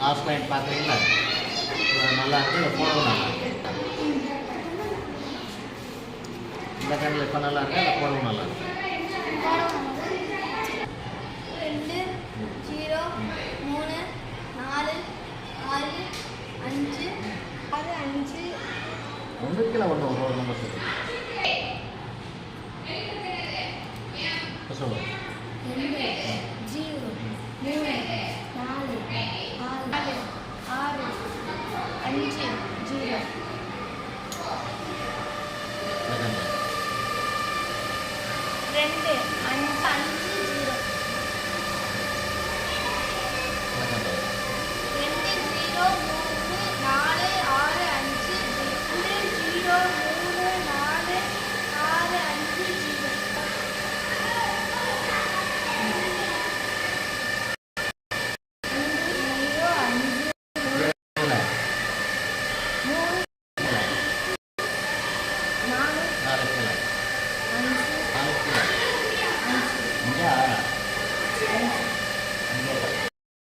Last point பார்க்குறீங்களா நல்லா இருக்குது ஃபோட்டோ நல்லா இருக்குது இந்த இப்போ நல்லா இருக்கு அந்த போடவும் நல்லா இருக்கு ரெண்டு ஜீரோ மூணு நாலு ஆறு அஞ்சு. ஆறு அஞ்சு. ஒன்றுக்கு இல்லை ஒன்று ஒரு நம்பர் சொல்லு இப்போ சொல்லுங்க ரெண்டு ஜீரோ மூணு நாலு ஆறு ஆறு அஞ்சு ஜீரோ. ரெண்டு